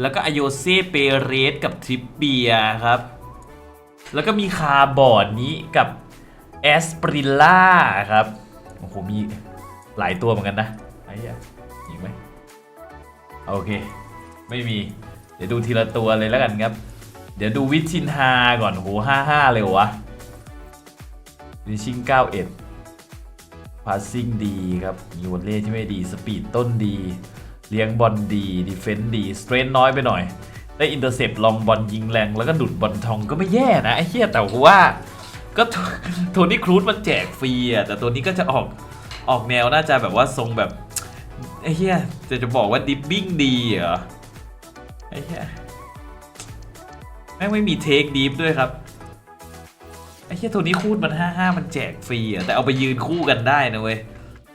แล้วก็อโยเซเปเรสกับทริปเบียครับ แล้วก็มีคาร์บอร์ดนี้กับแอสปริลล่าครับ โอ้โห มีหลายตัวเหมือนกันนะไอ้เหี้ยอีกไหมโอเค ไม่มี เดี๋ยวดูทีละตัวเลยแล้วกันครับ เดี๋ยวดูวิทินฮาก่อนโหห้าห้าเลยวะวิชิงเก้าเอ็ดพาสซิ่งดีครับ มีวอลเล่ที่ไม่ดี สปีดต้นดี เลี้ยงบอลดีดีเฟนต์ดีสเตรนน้อยไปหน่อย ได้อินเตอร์เซปลองบอลยิงแรงแล้วก็ดุดบอลทองก็ไม่แย่นะไอ้เหี้ยแต่ว่า ก็โทนี่ครูซมันแจกฟรีอะแต่ตัวนี้ก็จะออกออกแนวน่าจะแบบว่าทรงแบบไอ้เหี้ยจะจะบอกว่าดิฟบิ้งดีเหรอไอ้เหี้ยแม่งไม่มีเทคดีฟด้วยครับไอ้เหี้ยตัวนี้คูดมัน 55 มันแจกฟรีอะแต่เอาไปยืนคู่กันได้นะเว้ย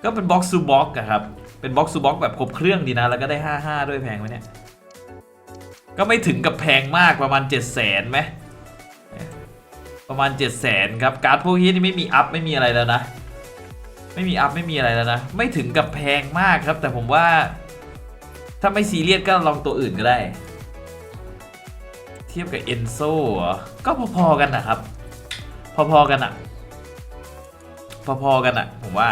ก็เป็นบ็อกซ์ซูบ็อกอะครับ เป็นบ็อกซ์ซูบ็อกแบบครบเครื่องดีนะ แล้วก็ได้ 55 ด้วยแพงไหมเนี่ย ก็ไม่ถึงกับแพงมากประมาณ 7 0 0 0 0นไหมประมาณ 7 0 0 0 0ครับ การ์ดพวกนี้นี่ไม่มีอัพไม่มีอะไรแล้วนะ ไม่มีอัพไม่มีอะไรแล้วนะ ไม่ถึงกับแพงมากครับ แต่ผมว่า ถ้าไม่ซีเรียสก็ลองตัวอื่นก็ได้ เทียบกับเอนโซ่ก็พอๆกันนะครับ พอๆกันอะพอๆกันอะผมว่า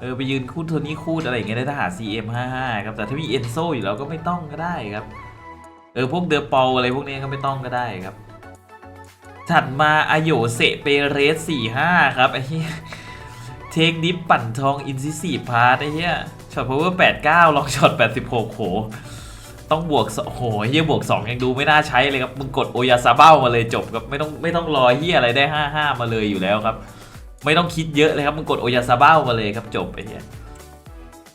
เออไปยืนคูดโทนี่คูดอะไรอย่างเงี้ยได้ถ้าหา CM 55 ครับแต่ถ้ามีเอนโซอยู่แล้วก็ไม่ต้องก็ได้ครับ เออพวกเดอปอลอะไรพวกนี้ก็ไม่ต้องก็ได้ครับ ถัดมาอโยเซเปเรส45 ครับไอ้เหี้ยเทคดิฟปั่นทองอินซิสีพาร์ตไอ้เหี้ยช็อตพาวเวอร์89ลองช็อต86โหต้องบวกโอ้โหเฮียบวก 2 ยังดูไม่น่าใช้เลยครับ มึงกดโอยาซาเบ้ามาเลยจบครับ ไม่ต้องไม่ต้องรอเฮียอะไรได้ 55 มาเลยอยู่แล้วครับ ไม่ต้องคิดเยอะเลยครับมึงกดโอยาซาเบ้ามาเลยครับจบไอ้เหี้ย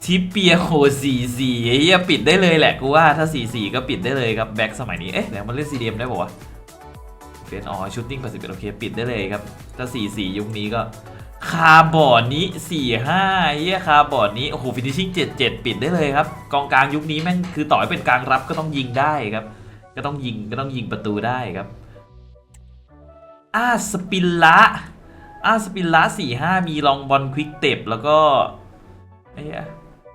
ทิปเปียโค44ไอ้เหี้ยปิดได้เลยแหละกูว่าถ้า44ก็ปิดได้เลยครับแบ็คสมัยนี้เอ๊ะแล้วมันเล่น CDM ได้ป่าวะเป็นอ๋อชูตติ้ง81โอเคปิดได้เลยครับ ถ้า44ยุคนี้ก็คาร์บอนนี้45ไอ้าเหี้ยคาร์บอนนี้โอ้โหฟินิชชิ่ง77ปิดได้เลยครับกองกลางยุคนี้แม่งคือต่อให้เป็นกลางรับก็ต้องยิงได้ครับ ก็ต้องยิงก็ต้องยิงประตูได้ครับอาสปินละ อาสปินละสี่ห้ามีลองบอลควิกเตปแล้วก็ไอ้เหี้ย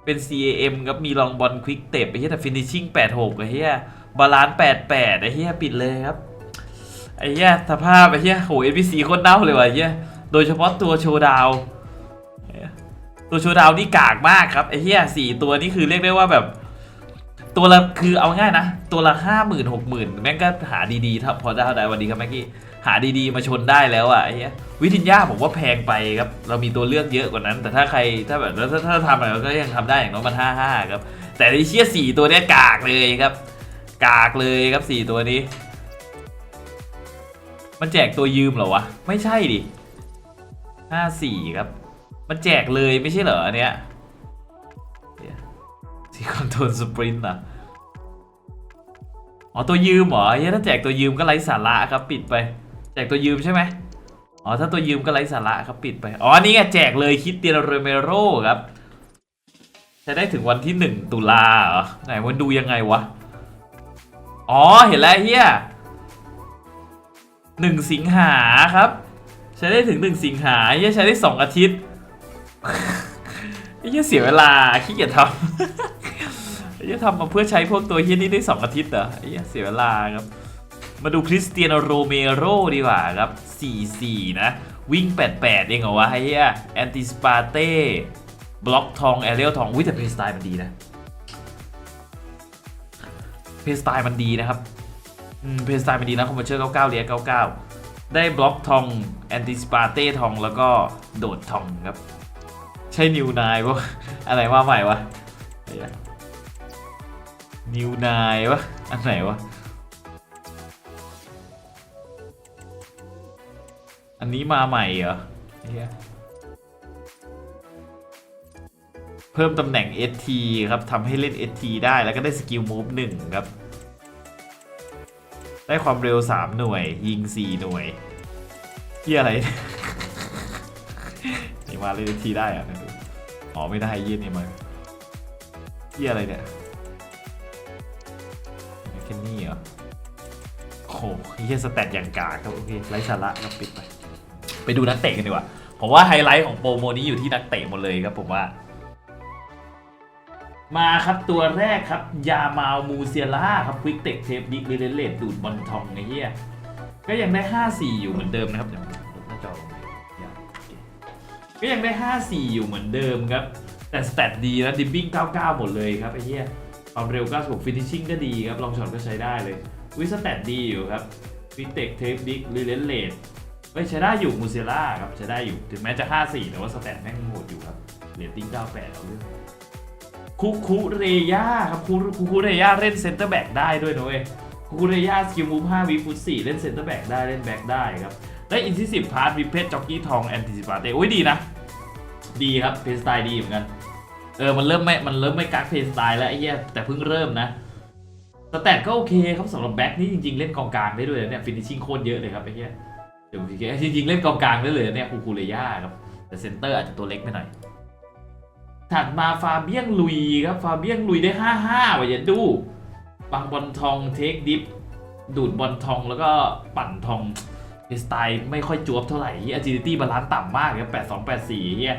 เป็น CAM ครับมีลองบอลควิกเตปไอ้เหี้ยแต่ฟินิชชิ่งแปดหกไอ้เหี้ยบาลานซ์แปดแปดไอ้เหี้ยปิดเลยครับไอ้เหี้ยสภาพไอ้เหี้ยโห NPC โคตรเน่าเลยว่ะไอ้เหี้ยโดยเฉพาะตัวโชว์ดาวตัวโชว์ดาวนี่กากมากครับไอ้เหี้ยสี่ตัวนี่คือเรียกได้ว่าแบบ ตัวละคือเอาง่ายนะ ตัวละห้าหมื่นหกหมื่นแม่งก็หาดีๆถ้าพอได้ได้วันดีครับแม็กกี้หาดีๆมาชนได้แล้วอะไอ้เหี้ยวิทินยาผมว่าแพงไปครับ เรามีตัวเลือกเยอะกว่านั้น แต่ถ้าใครถ้าแบบแล้วถ้าถ้าทำอะไรก็ยังทำได้อย่างน้อยมันห้าห้าครับ แต่ไอ้เชี่ยสี่ตัวเนี้ยกากเลยครับ กากเลยครับสี่ตัวนี้ มันแจกตัวยืมเหรอวะ ไม่ใช่ดิห้าสี่ครับ มันแจกเลยไม่ใช่เหรออันเนี้ย ที่คอนโทรลสปรินต์อะอ๋อตัวยืมเหรอเฮ้ยถ้าแจกตัวยืมก็ไร้สาระครับปิดไป แจกตัวยืมใช่ไหมอ๋อถ้าตัวยืมก็ไร้สาระครับปิดไปอ๋อนี่ไงแจกเลยคิดเตียนเรเมโรครับจะได้ถึงวันที่หนึ่งตุลาเหรอไหนมันดูยังไงวะอ๋อเห็นแล้วเฮียหนึ่งสิงหาครับ ใช้ได้ถึงหนึ่งสิงหาเฮียใช้ได้สองอาทิตย์เหี้ยเสียเวลาขี้เกียจทำ ไอ้เหี้ยทำมาเพื่อใช้พวกตัวเฮียนี่ได้ 2 อาทิตย์เหรอไอ้เหี้ยเสียเวลาครับ มาดูคริสเตียโนโรเมโรดีกว่าครับ 4-4 นะ วิ่ง 88 เองเหรอวะไอ้เหี้ยแอนติสปาเต้บล็อกทองแอเรียลทองวิแต่เพย์สไตล์มันดีนะเพย์สไตล์มันดีนะครับเพย์สไตล์มันดีนะคอมเมอร์เชอร์99เรีย99 ได้บล็อกทองแอนติสปาเต้ทองแล้วก็โดดทองครับ ใช่นิวนายปะอะไรว่าใหม่วะ นิวนาย วะ อันไหนวะ อันนี้มาใหม่เหรอเหี้ยเพิ่มตำแหน่ง ST ครับทำให้เล่น ST ได้แล้วก็ได้สกิลมูฟหนึ่งครับ ได้ความเร็ว 3 หน่วย ยิง 4 หน่วยที่อะไรนี่มาเลยทีได้เหรอะดูอ๋อ ไม่ได้ยืดนี่มาที่อะไรเนี่ย แค่นี้เหรอโอ้โหเฮียสแตทอย่างกากครับโอเคไร้สาระครับปิดไป ไปดูนักเตะกันดีกว่าผมว่าไฮไลท์ของโปรโมนี้อยู่ที่นักเตะหมดเลยครับผมว่า มาครับตัวแรกครับ ยามาลมูเซียล่าครับควิกเต k เทปดิกเรเลตดูดบอลทองไอ้เหี้ยก็ยังได้ 5-4 อยู่เหมือนเดิมนะครับเดี๋ยวลดหน้าจอลงอย่าโอเคก็ยังได้ 5-4 อยู่เหมือนเดิมครับ แต่สแตทดีแล้วดิบบิ้ง 99 หมดเลยครับไอ้เหี้ย ความเร็ว 96 ฟินิชชิ่งก็ดีครับ ลองช็อตก็ใช้ได้เลย วิสแตทดีอยู่ครับควิกเต k เทปดิกเรเลตไม่ใช้ได้อยู่มูเซียล่าครับใช้ได้อยู่ถึงแม้จะ 5-4 แต่ว่าสแตทแม่งโหดอยู่ครับเรตติ้ง 98 เอาเรื่องคุคุเรย่าครับคุคุคุเรย่าเล่นเซนเตอร์แบ็กได้ด้วยนะเว้ยคุคุเรย่าสกิลมูฟ5วิฟุต4เล่นเซนเตอร์แบ็กได้เล่นแบ็กได้ครับได้อินซิสิบพาร์ทวิเพชจ็อกกี้ทองแอนติซิปาเต้โอ้ยดีนะ ดีครับเพนสไตล์ดีเหมือนกัน เออ มันเริ่มไม่ มันเริ่มไม่กักเพนสไตล์แล้วไอ้เหี้ยแต่เพิ่งเริ่มนะสแตทก็โอเคครับสำหรับแบ็กนี่จริงๆ เล่นกองกลางได้ด้วยเนี่ยฟินิชชิ่งโคตรเยอะเลยครับไอ้เหี้ยเดี๋ยวพี่จริงๆ เล่นกองกลางได้เลยเนี่ยคุคุเรย่าครับ แต่เซนเตอร์อาจจะตัวเล็กไปหน่อยถัดมาฟาเบียงลุยครับฟาเบียงลุยได้5-5ว่ะอย่าดูบังบอลทองเทคดิฟดูดบอลทองแล้วก็ปั่นทองสไตล์ไม่ค่อยจวบเท่าไหร่ที่ agility บาลานซ์ต่ำมากครับ82 84เฮีย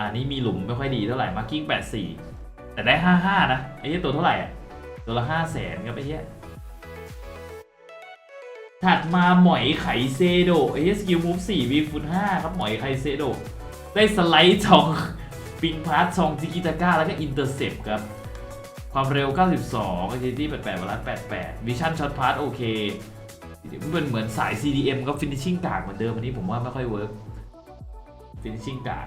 อันนี้มีหลุมไม่ค่อยดีเท่าไหร่มาร์กิ้ง84แต่ได้55นะไอ้เหี้ยตัวเท่าไหร่อะตัวละ5 0 0แสนครับไอ้เหี้ยถัดมาหมอยไขเซโดไอ้เหี้ยสกิลมูฟ4วีฟุต5ครับหมอยไขเซโดได้สไลด์ทองปิงพาร์ทซองจิกิตาก้าแล้วก็อินเตอร์เซปครับความเร็ว 92 agility 88บาลานซ์88วิชั่นช็อตพาร์ทโอเคมันเป็นเหมือนสาย CDM ก็ finishing กากเหมือนเดิมอันนี้ผมว่าไม่ค่อยเวิร์ก finishing กาก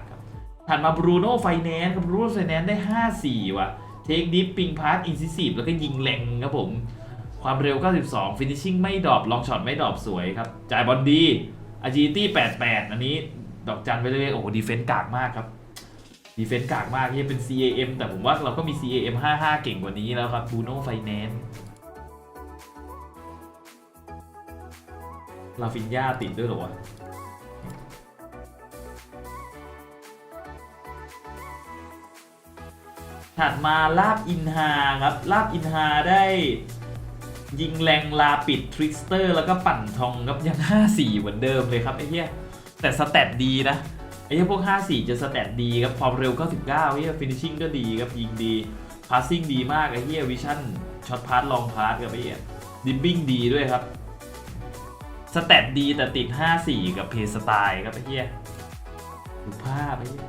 ถัดมา Bruno Finance ครับ Bruno Finance ได้ 54 ว่ะ Take Deep ปิงพาร์ท incisive แล้วก็ยิงแรงครับผม ความเร็ว 92 finishing ไม่ดรอปลองช็อตไม่ดรอปสวยครับ จ่ายบอลดี agility 88 อันนี้ดอกจันไปเลยๆโอ้โหดีเฟนส์กากมากครับดีเฟนส์กากมากที่เป็น CAM แต่ผมว่าเราก็มี CAM 55 เก่งกว่านี้แล้วครับ Bruno Finance ลาฟินยาติดด้วยหรอวะ ถัดมาลาบอินฮาครับลาบอินฮาได้ ยิงแรงลาปิดทริกสเตอร์แล้วก็ปั่นทองครับยัง 5-4 เหมือนเดิมเลยครับไอ้เหี้ยแต่สแตทดีนะไอ้เหี้ยพวก 5-4 จะสแตทดีครับความเร็ว 99เหี้ยฟินิชชิ่งก็ดีครับยิงดีพาสซิ่งดีมากไอ้เหี้ยวิชั่นช็อตพาสลองพาสครับไอ้เหี้ยดิบบิ้งดีด้วยครับสแตทดีแต่ติด 5-4 กับเพย์สไตล์ครับไอ้เหี้ยดูภาพไอ้เหี้ย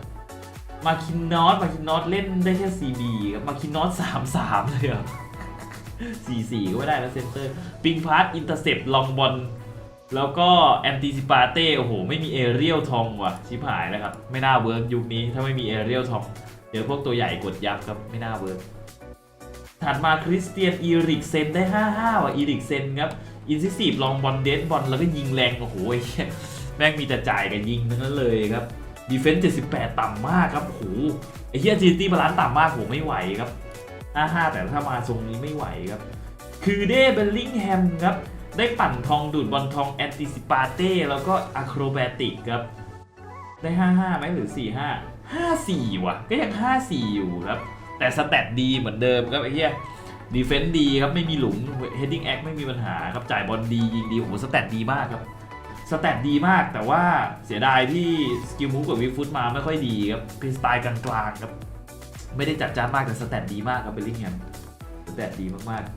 มาคินนอตมาคินนอตเล่นได้แค่ CB ครับมาคินนอต3-3เลยเหรอะ4-4ก็ไม่ได้แล้วเซนเตอร์ ปิงพาร์ตอินเตอร์เซปลองบอลแล้วก็แอนติซิปาเต้โอ้โห ไม่มีเอเรียลทองว่ะ ชิบหายแล้วครับ ไม่น่าเวิร์กยุคนี้ถ้าไม่มีเอเรียลทอง เดี๋ยวพวกตัวใหญ่กดยับครับ ไม่น่าเวิร์กถัดมาคริสเตียนอีริกเซนได้ 5-5 ว่ะอีริกเซนครับอินซิซีฟลองบอลเดนบอลแล้วก็ยิงแรง โอ้โหแม่งมีแต่จ่ายกับยิงทั้งนั้นเลยครับ ดีเฟนส์78 ต่ำมากครับโอ้โหไอ้เหี้ยจีตี้บาลานซ์ต่ำมากโหไม่ไหวครับ55แต่ถ้ามาทรงนี้ไม่ไหวครับ คือเดเบลลิงแฮมครับ ได้ปั่นทองดูดบอลทองแอนติซิปาเต้แล้วก็อะโครแบติกครับ ได้ 55ไหมหรือ 45 54 ว่ะ ก็ยัง 54 อยู่ครับ แต่สแตทดีเหมือนเดิมครับไอ้เหี้ยดีเฟนส์ดีครับ ไม่มีหลุม heading act ไม่มีปัญหาครับ จ่ายบอลดียิงดีโอ้โหสแตทดีมากครับ สแตทดีมากแต่ว่าเสียดายที่สกิลมูฟกับวิฟุตมาไม่ค่อยดีครับเป็นสไตล์กลางๆครับ ไม่ได้จัดจ้านมากแต่สแตทดีมากครับเบลลิงแฮมสแตทดีมากๆ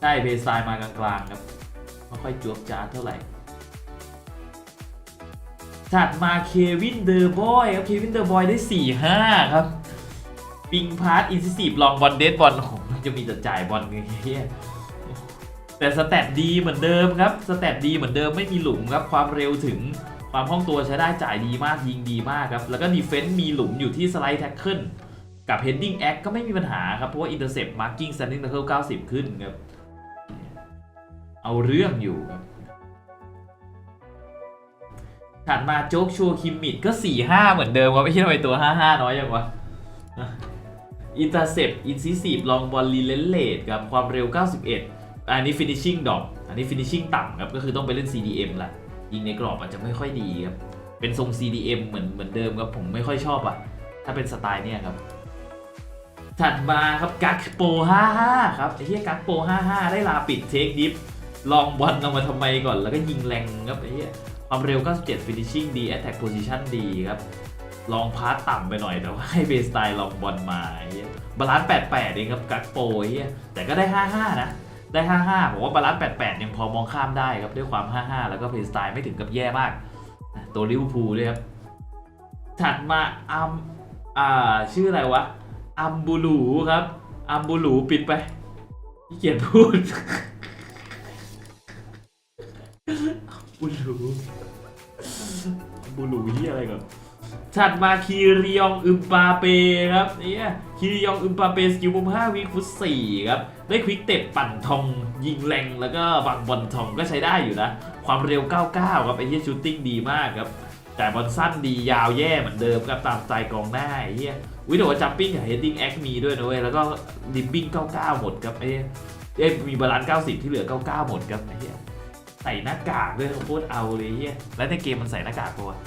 ใช่เพสไตล์มากลางๆครับไม่ค่อยจวบจ้าเท่าไหร่ถัดมาเควินเดอร์บอยครับเควินเดอร์บอยได้ 4-5 ครับปิงพาร์ตอินซิซีฟลองบอลเดดบอลโอ้โหมันจะมีแต่จ่ายบอลไงเฮีย แต่สแตทดีเหมือนเดิมครับสแตทดีเหมือนเดิมไม่มีหลุมครับความเร็วถึงความคล่องตัวใช้ได้จ่ายดีมากยิงดีมากครับ แล้วก็ดีเฟนต์มีหลุมอยู่ที่สไลด์แท็กเกิลกับ heading act ก็ไม่มีปัญหาครับ เพราะว่า intercept marking standing tackle 90ขึ้นครับ เอาเรื่องอยู่ครับถัดมาโจ๊กชัวคิมมิดก็4-5เหมือนเดิมครับไม่ใช่ทำไมตัว5-5น้อยอย่างวะอินเตอร์เซปอินซิซีฟลองบอลลีเลนเลดครับความเร็ว91อั อันนี้ฟินิชชิ่งดอกอันนี้ฟินิชชิ่งต่ำครับ ก็คือต้องไปเล่น CDM ละยิงในกรอบอาจจะไม่ค่อยดีครับ เป็นทรง CDM เหมือนเหมือนเดิมครับ ผมไม่ค่อยชอบอะ ถ้าเป็นสไตล์เนี่ยครับ ถัดมาครับกักโป55 ครับไอ้เหี้ยกักโป55 ได้ลาปิดเทคดิฟลองบอลเอามาทำไมก่อน แล้วก็ยิงแรงครับไอ้เหี้ยความเร็ว 97 finishing ดี attack position ดีครับลองพาร์ตต่ำไปหน่อยแต่ว่าให้เบสไตล์ลองบอลมาไอ้เหี้ยบาลานซ์88เองครับกักโปไอ้เหี้ยแต่ก็ได้ 55 นะ ได้ 55 ผมว่าบาลานซ์88 ยังพอมองข้ามได้ครับ ด้วยความ 55 แล้วก็เพลย์สไตล์ไม่ถึงกับแย่มาก ตัวลิเวอร์พูลด้วยครับ ถัดมาอัมอ่าชื่ออะไรวะ อัมบูลูครับอัมบูลูปิดไปขี้เกียจพูดอัมบูลูอัมบูลูที่อะไรก่อนถัดมาคีริยองอึมปาเปครับเนี่ย คีริยองอึมปาเปสกิลมุม5วิฟุต4ครับ ได้ควิกเต็ปปั่นทองยิงแรงแล้วก็วางบอลทองก็ใช้ได้อยู่นะ ความเร็ว 99 ครับไอ้เหี้ยชูตติ้งดีมากครับ แต่บอลสั้นดียาวแย่เหมือนเดิมครับตามสไตล์กองหน้าไอ้เหี้ยวิดีโอจัมปิ้งกับเฮดดิ้งแอคมีด้วยนะเว้ยแล้วก็ดิมบิ้ง99 หมดครับไอ้เหี้ยเอ้มีบาลานซ์90 ที่เหลือ 99 หมดครับไอ้เหี้ยใส่หน้ากากด้วยโคตรเอาเลยเหี้ยแล้วในเกมมันใส่หน้ากากปะวะ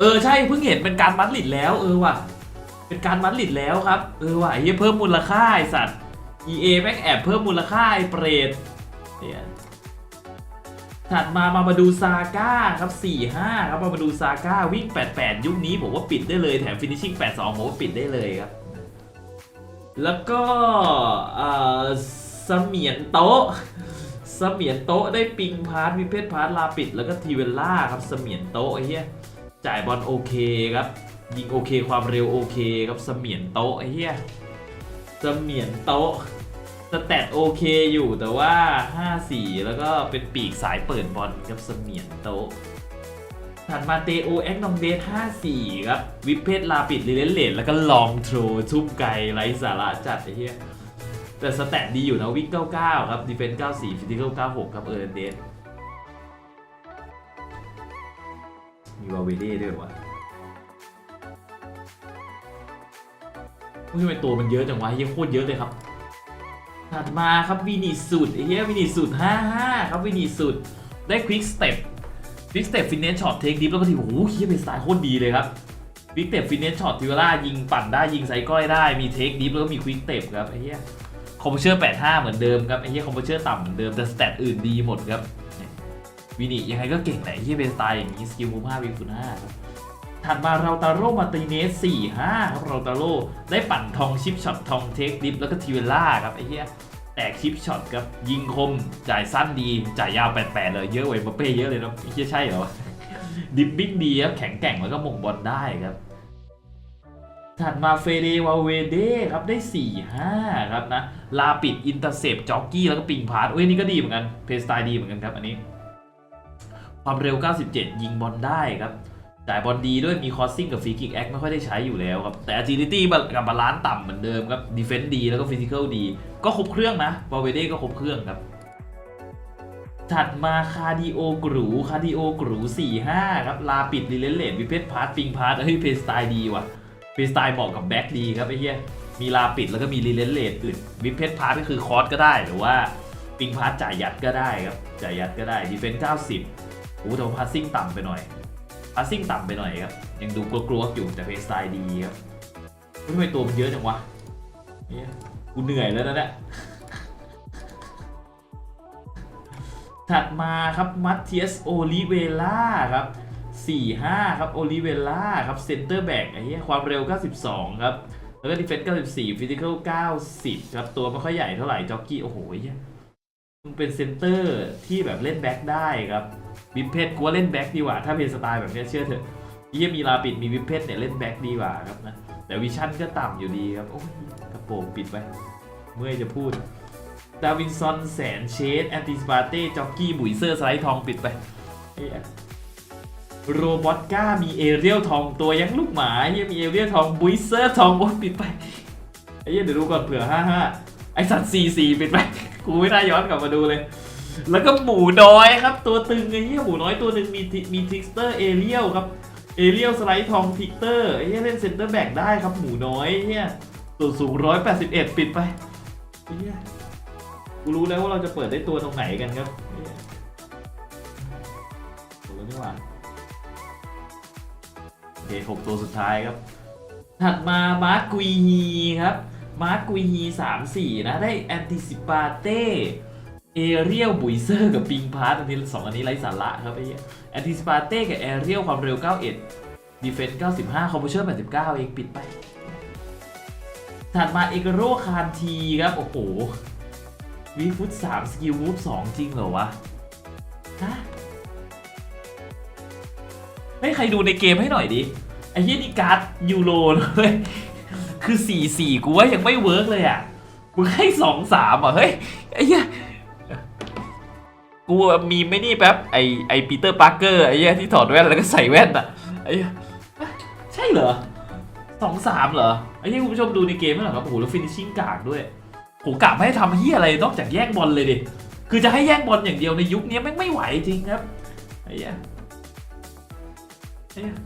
เออใช่เพิ่งเห็นเป็นการมัดลิดแล้วเออว่ะ เป็นการมัดลิดแล้วครับ เออว่ะไอ้เหี้ยเพิ่มมูลค่าไอสัตว์ EA แม่งแอบเพิ่มมูลค่าไอเปรตเนี่ยถัดมามามาดูซาก้าครับ4-5 ครับมามาดูซาก้าวิ่ง 88 ยุคนี้ผมว่าปิดได้เลยแถมฟินิชชิ่ง82 ผมว่าปิดได้เลยครับ แล้วก็เอ่อเสมียนโต๊ะเสมียนโต๊ะได้ปิงพาร์ทวิเพชพาร์ทลาปิด แล้วก็ทีเวลล่าครับเสมียนโต๊ะไอ้เหี้ยจ่ายบอลโอเคครับ ยิงโอเคความเร็วโอเคครับเสมียนโต๊ะไอ้เหี้ยเสมียนโต๊ะสแตทโอเคอยู่แต่ว่า 5-4 แล้วก็เป็นปีกสายเปิดบอลครับเสมียนโต๊ะถัดมาเตโอแอ็กนองเบส5-4 ครับ วิปเพชรลาปิดลิเลนเลนแล้วก็ลองโทรทุ่มไกลไร้สาระจัดไอ้เหี้ยแต่สแตทดีอยู่นะวิ่ง99 ครับดีเฟนส์94ฟิสิคอล96 ครับเออร์เดนมีวาเวเล่ด้วยวะ ทำไมตัวมันเยอะจังวะเฮียโคตรเยอะเลยครับถัดมาครับวินิสุดไอ้เฮียวินิสุด55 ครับวินิสุดได้ควิกสเต็ปควิกสเต็ปฟินเนสช็อตเทคดิฟแล้วก็ทีโอ้โหเฮียเป็นสไตล์โคตรดีเลยครับควิกสเต็ปฟินเนสช็อตทิวล่ายิงปั่นได้ยิงไซก้อยได้มีเทคดิฟแล้วก็มีควิกสเต็ปครับไอ้เฮียคอมเพชเชอร์85 เหมือนเดิมครับไอ้เฮียคอมเพชเชอร์ต่ำเหมือนเดิมแต่สเตตอื่นดีหมดครับวินิยังไงก็เก่งแหละที่เป็นสไตล์อย่างนี้สกิลมุม5วิฟุต5ครับ ถัดมาเราตาโร่มาติเนส4 5 ครับเราตาโร่ได้ปั่นทองชิปช็อตทองเทคดิฟแล้วก็ทีเวล่าครับไอ้เหี้ยแตกชิปช็อตครับยิงคมจ่ายสั้นดีจ่ายยาว88เลยเยอะกว่าเอ็มบัปเป้เยอะเลยเนาะไอ้เหี้ยใช่เหรอดิฟบิ้งดีครับแข็งแกร่งแล้วก็หม่งบอลได้ครับถัดมาเฟเดวาเวเดครับได้ 4 5 ครับนะ ลาปิด อินเตอร์เซปจ็อกกี้ แล้วก็ปิงพาร์ตเอ้ยนี่ก็ดีเหมือนกัน เพสไตล์ดีเหมือนกันครับ อันนี้ ความเร็ว 97 ยิงบอลได้ครับ จ่ายบอลดีด้วยมีคอสซิ่งกับฟรีคิกแอคไม่ค่อยได้ใช้อยู่แล้วครับ แต่ agility กับบาลานซ์ต่ำเหมือนเดิมครับ defense ดีแล้วก็ physical ดี ก็ครบเครื่องนะวาเวเด้ก็ครบเครื่องครับถัดมาคาร์ดิโอกรูคาร์ดิโอกรู45 ครับ ลาปิดรีเลนเลดวิเพชพาร์ตปิงพาร์ตเฮ้ยเพสไตล์ดีว่ะเพสไตล์เหมาะกับแบ็กดีครับไอ้เหี้ยมีลาปิดแล้วก็มีรีเลนเลดอื่นวิเพชพาร์ตก็คือคอร์สก็ได้หรือว่าปิงพาร์ตจ่ายยัดก็ได้ครับจ่ายยัดก็ได้ดีเฟนส์90โอ้แต่พาสซิ่งต่ำไปหน่อย สซิ่งต่ำไปหน่อยครับ ยังดูกลัวๆอยู่แต่เพย์สไตล์ดีครับทำไมตัวมันเยอะจังวะเนี่ยกูเหนื่อยแล้วนะเนี่ยถัดมาครับมัตเทียสโอลิเวล่าครับ 4-5 ครับโอลิเวล่าครับเซนเตอร์แบ็กไอ้เหี้ยความเร็ว 92 ครับ แล้วก็ดีเฟนส์94 ฟิสิคอล90 ครับ ตัวไม่ค่อยใหญ่เท่าไหร่จ็อกกี้ โอ้โหเหี้ยมึงเป็นเซนเตอร์ที่แบบเล่นแบ็กได้ครับ วิปเพชรกูว่าเล่นแบ็กดีกว่า ถ้าเป็นสไตล์แบบนี้เชื่อเถอะยี่มีลาปิดมีวิปเพชเนี่ยเล่นแบ็กดีกว่าครับนะ แต่วิชั่นก็ต่ำอยู่ดีครับ โอ้ยกระโปรงปิดไป เมื่อยจะพูด ดาวินซอนแสนเชดแอนติสปาเต้จ็อกกี้บุยเซอร์สไลด์ทองปิดไปเอ้โรบอตก้ามีเอเรียลทองตัวยังลูกหมาเฮียมีเอเรียลทองบุยเซอร์ทองโอ้ปิดไปไอ้เหี้ยเดี๋ยวดูก่อนเผื่อห้าห้าไอสัตว์สี่สี่ปิดไปกูไม่ได้ย้อนกลับมาดูเลย แล้วก็หมูน้อยครับ ตัวตึงไอ้เหี้ยหมูน้อยตัวหนึ่งมีมีทิกสเตอร์เอเรียลครับเอเรียลสไลด์ทองทิกเตอร์ไอ้เหี้ยเล่นเซนเตอร์แบ็กได้ครับหมูน้อยเหี้ยส่วนสูง 181 ปิดไปไอ้เหี้ยกูรู้แล้วว่าเราจะเปิดได้ตัวตรงไหนกันครับเหี้ยหมดแล้วนี่หว่าโอเคหกตัวสุดท้ายครับ ถัดมามาร์กุยฮีครับ มาร์กกุยฮีสามสี่นะ ได้แอนติซิปาเต้ เอเรียลบุยเซอร์กับปิงพาร์ตอันนี้สองอันนี้ไร้สาระครับไอ้เหี้ยแอนติซิปาเต้กับเอเรียลความเร็ว 91ดีเฟนซ์95คอมโพเชอร์89 เองปิดไป ถัดมาเอกโรคานทีครับ โอ้โหวีฟุต3สกิลวูฟ2จริงเหรอวะฮะไม่ใครดูในเกมให้หน่อยดิ ไอ้เหี้ยนี่การ์ดยูโรเลยคือ 4 4 กูว่ายังไม่เวิร์กเลยอะกูให้ 2 3 อะ เฮ้ย ไอ้เหี้ย กูมีไม่นี่แป๊บไอไอปีเตอร์ปาร์เกอร์ไอ้เหี้ยที่ถอดแว่นแล้วก็ใส่แว่นอะไอ้เหี้ยใช่เหรอสองสามเหรอไอ้เหี้ยคุณผู้ชมดูในเกมไม่หรอครับโอ้โหแล้วฟินิชชิ่งกากด้วยผมกะไม่ให้ทำเหี้ยอะไรนอกจากแย่งบอลเลยดิคือจะให้แย่งบอลอย่างเดียวในยุคนี้แม่งไม่ไหวจริงครับไอ้เหี้ยไอ้เหี้ย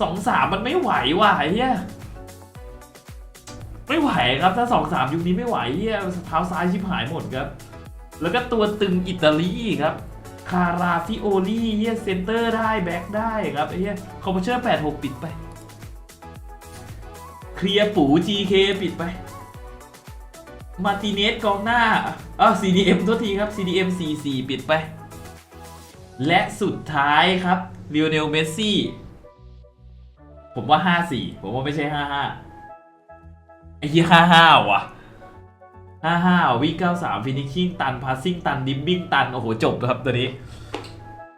สองสามมันไม่ไหวว่ะไอ้เฮียไม่ไหวครับถ้าสองสามยุคนี้ไม่ไหวเฮียเท้าซ้ายชิบหายหมดครับ แล้วก็ตัวตึงอิตาลีครับคาราฟิโอลี่เฮียเซนเตอร์ได้แบ็คได้ครับไอ้เฮียคอมเพชเชอร์แปดหกปิดไป เคลียร์ปู GK ปิดไป มาติเนสกองหน้าอ้าว CDM โทษทีครับ CDM 44 ปิดไป และสุดท้ายครับเ i ียวเนลเมสซี่ ผมว่าห้าสี่ผมว่าไม่ใช่ห้าห้าไอ้ยี่ห้าห้าว่ะ ห้าห้าวิ่งเก้าสามฟินิชชิ่งตันพาสซิ่งตันดิมบิ้งตัน โอ้โห จบแล้วครับตัวนี้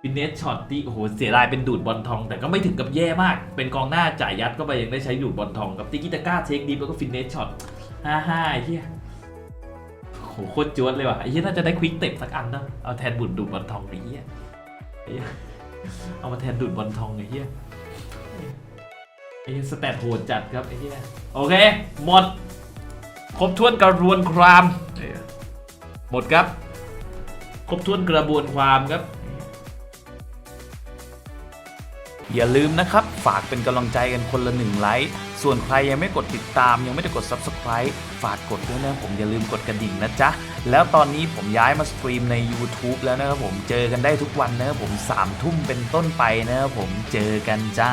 ฟินเนสช็อตที่โอ้โหเสียดายเป็นดูดบอลทอง แต่ก็ไม่ถึงกับแย่มาก เป็นกองหน้าจ่ายยัดเข้าไปยังได้ใช้ดูดบอลทองกับติกิตาก้าเทคดิฟแล้วก็ฟินเนสช็อตห้าห้าไอ้เหี้ยโอ้โหโคตรจวดเลยว่ะไอ้เหี้ยน่าจะได้ควิกเต็สักอันนะเอาแทนบุดดูดบอลทองไอ้เหี้ยไอ้เหี้ยเอามาแทนดูดบอลทองไอ้เหี้ยไอ้สแตทโหดจัดครับไอ้เหี้ยโอเคหมด ครบถ้วนกระบวนความหมดครับ ครบถ้วนกระบวนความครับ อย่าลืมนะครับ ฝากเป็นกำลังใจกันคนละหนึ่งไลค์ส่วนใครยังไม่กดติดตาม ยังไม่ได้กด Subscribe ฝากกดด้วยนะผมอย่าลืมกดกระดิ่งนะจ๊ะ แล้วตอนนี้ผมย้ายมาสตรีมใน YouTube แล้วนะครับผมเจอกันได้ทุกวันนะครับผม3ทุ่มเป็นต้นไปนะครับผมเจอกันจ้า